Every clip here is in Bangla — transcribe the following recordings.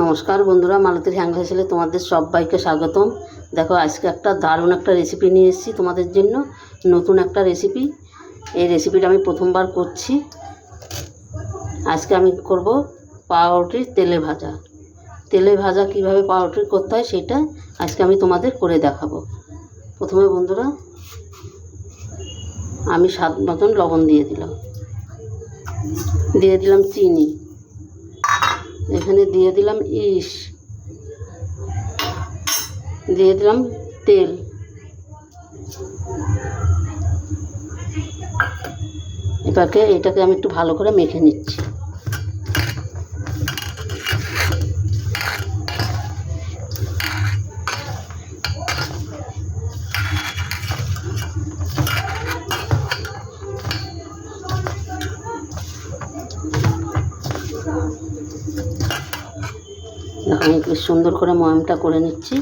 নমস্কার বন্ধুরা, মালতীর হ্যাংলা ছেলে তোমাদের সবাইকে স্বাগতম। দেখো, আজকে একটা দারুণ একটা রেসিপি নিয়ে এসেছি তোমাদের জন্য, নতুন একটা রেসিপি এই রেসিপিটা আমি প্রথমবার করছি। আজকে আমি করব পাউরুটির তেলে ভাজা। তেলে ভাজা কীভাবে পাউরুটি করতে হয় সেটা আজকে আমি তোমাদের করে দেখাবো। প্রথমে বন্ধুরা, আমি স্বাদ মতন লবণ দিয়ে দিলাম। দিয়ে দিলাম চিনি। এখানে দিয়ে দিলাম ইস। দিয়ে দিলাম তেল। এটাকে এটাকে আমি একটু ভালো করে মেখে নিচ্ছি। আমি সুন্দর করে ময়ামটা করে নিচ্ছি।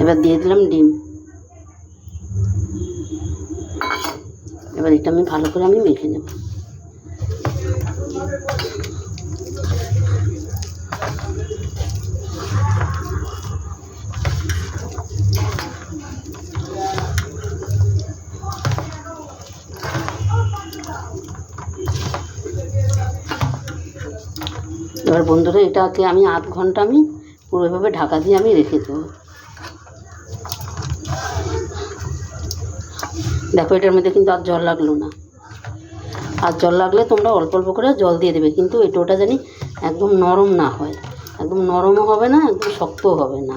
এবার দিয়ে দিলাম ডিম। এবার এটা আমি ভালো করে আমি মেখে নেব। এবার বন্ধুরা, এটাকে আমি আধ ঘণ্টা আমি পুরো এভাবে ঢাকা দিয়ে আমি রেখে দেবো। দেখো, এটার মধ্যে কিন্তু আর জল লাগল না। আর জল লাগলে তোমরা অল্প অল্প করে জল দিয়ে দেবে, কিন্তু এটা ওটা জানি একদম নরম না হয়। একদম নরমও হবে না, একদম শক্তও হবে না।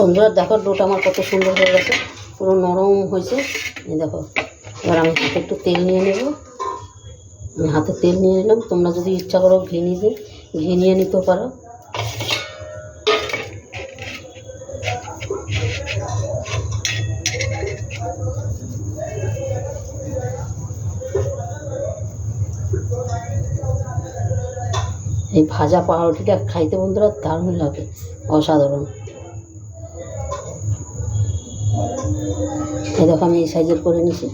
বন্ধুরা, দেখো ডোটা আমার কত সুন্দর হয়ে গেছে, পুরো নরম হয়েছে। এই দেখো, এবার আমি হাতে একটু তেল নিয়ে নেব। আমি হাতে তেল নিয়ে নিলাম, তোমরা যদি ইচ্ছা করো ঘি নিতে ঘি নিয়ে নিতেও পারো। এই ভাজা পাউরুটিটা খাইতে বন্ধুরা দারুণ লাগে, অসাধারণ। এই দেখো, আমি এই সাইজের করে নিছি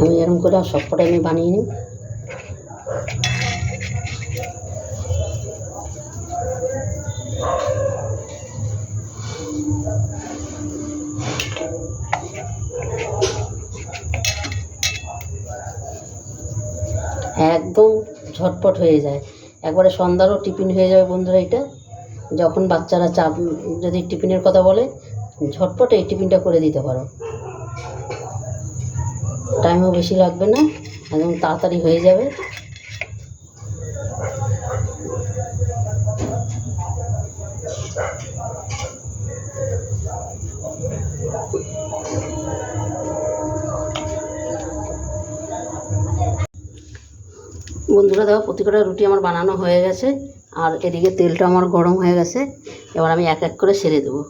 আমি এরকম করে সবকটাই আমি বানিয়ে নিই। একদম ঝটপট হয়ে যায়। একবারে সন্ধ্যারও টিফিন হয়ে যাবে বন্ধুরা এটা যখন বাচ্চারা চাপ যদি টিফিনের কথা বলে ঝটপট এই টিফিনটা করে দিতে পারো। টাইমও বেশি লাগবে না, একদম তাড়াতাড়ি হয়ে যাবে। বন্ধুরা দেখো প্রতি কটা রুটি আমার বানানো হয়ে গেছে, আর এদিকে তেলটা আমার গরম হয়ে গেছে, এবার আমি এক এক করে সেরে দেবো।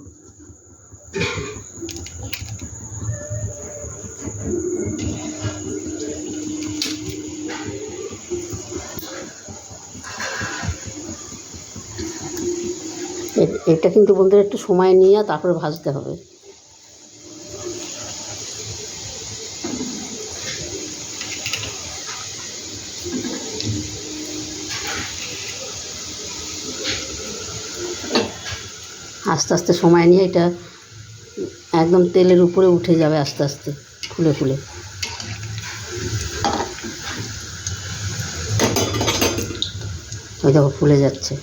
এটা কিন্তু বন্ধুরা একটু সময় নিয়ে তারপরে ভাজতে হবে। আস্তে আস্তে সময় নিয়ে এটা একদম তেলের উপরে উঠে যাবে আস্তে আস্তে ফুলে ফুলে ওই দেখো ফুলে যাচ্ছে।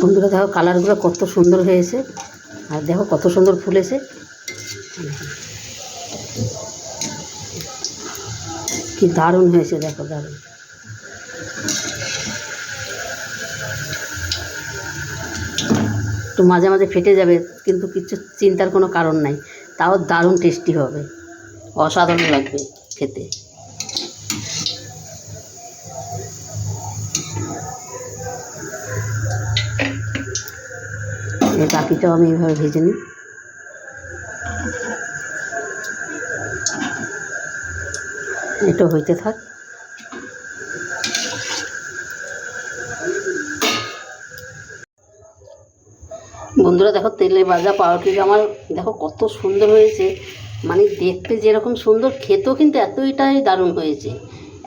বন্ধুরা দেখো কালারগুলো কত সুন্দর হয়েছে। আর দেখো কত সুন্দর ফুলেছে। কি দারুণ হয়েছে, দেখো দারুণ। একটু মাঝে মাঝে ফেটে যাবে, কিন্তু কিছু চিন্তার কোনো কারণ নাই। তাও দারুণ টেস্টি হবে। অসাধারণ লাগবে খেতে। বাকিটাও আমি এইভাবে ভেজে নিই। এটা হইতে থাক। বন্ধুরা, দেখো তেলে ভাজা পাউরুটিটা আমার, দেখো, কত সুন্দর হয়েছে। মানে দেখতে যেরকম সুন্দর, খেতেও কিন্তু এতটাই দারুণ হয়েছে।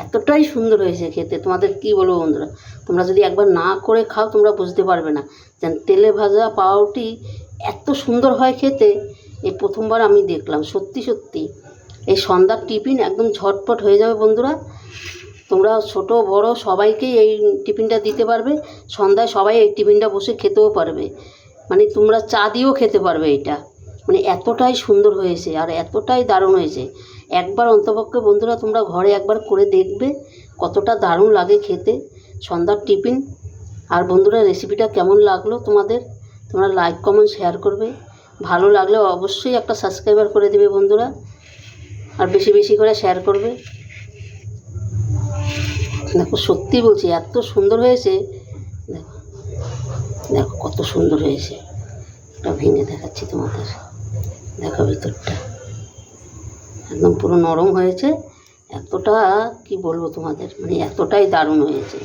এতটাই সুন্দর হয়েছে খেতে। তোমাদের কি বলব বন্ধুরা? তোমরা যদি একবার না করে খাও, তোমরা বুঝতে পারবে না। যেন তেলে ভাজা পাউরুটি এত সুন্দর হয় খেতে এই প্রথমবার আমি দেখলাম, সত্যি সত্যি। এই সন্ধ্যার টিফিন একদম ঝটপট হয়ে যাবে বন্ধুরা। তোমরা ছোট, বড় সবাইকেই এই টিফিনটা দিতে পারবে। সন্ধ্যায় সবাই এই টিফিনটা বসে খেতেও পারবে। মানে তোমরা চা দিয়েও খেতে পারবে এটা। মানে এতটাই সুন্দর হয়েছে আর এতটাই দারুণ হয়েছে। একবার অন্তপক্ষে বন্ধুরা তোমরা ঘরে একবার করে দেখবে কতটা দারুণ লাগে খেতে সন্ধ্যার টিফিন। আর বন্ধুরা রেসিপিটা কেমন লাগল তোমাদের? তোমরা লাইক, কমেন্ট, শেয়ার করবে। ভালো লাগলে অবশ্যই একটা সাবস্ক্রাইবার করে দেবে বন্ধুরা। আর বেশি বেশি করে শেয়ার করবে। দেখো, সত্যি বলছি, এত সুন্দর হয়েছে। দেখো দেখো কত সুন্দর হয়েছে। এটা ভেঙে দেখাচ্ছি তোমাদের। দেখো ভিতরটা। একদম পুরো নরম হয়েছে। এতটা, কি বলব তোমাদের? মানে এতটাই দারুণ হয়েছে।